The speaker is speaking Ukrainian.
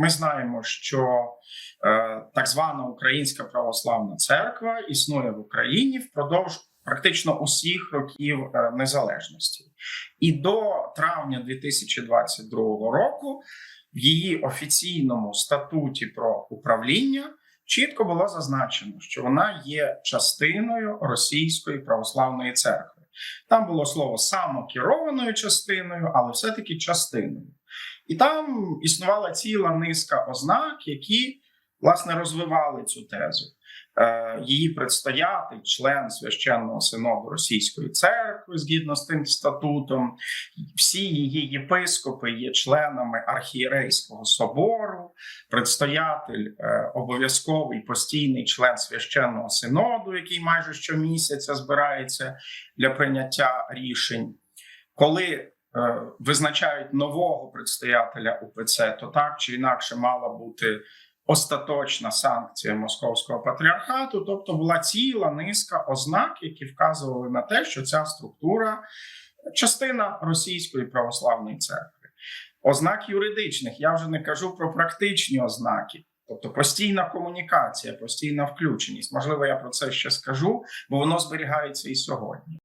Ми знаємо, що е, так звана Українська православна церква існує в Україні впродовж практично усіх років е, незалежності, і до травня 2022 року в її офіційному статуті про управління чітко було зазначено, що вона є частиною Російської православної церкви. Там було слово самокерованою частиною, але все-таки частиною. І там існувала ціла низка ознак, які власне розвивали цю тезу. Е, Її предстоятель, член священного синоду Російської церкви, згідно з тим статутом, всі її єпископи є членами архієрейського собору, предстоятель е, обов'язковий постійний член священного синоду, який майже щомісяця збирається для прийняття рішень. Коли визначають нового предстоятеля УПЦ, то так чи інакше мала бути остаточна санкція московського патріархату, тобто була ціла низка ознак, які вказували на те, що ця структура частина російської православної церкви. Ознак юридичних я вже не кажу про практичні ознаки. Тобто постійна комунікація, постійна включеність. Можливо, я про це ще скажу, бо воно зберігається і сьогодні.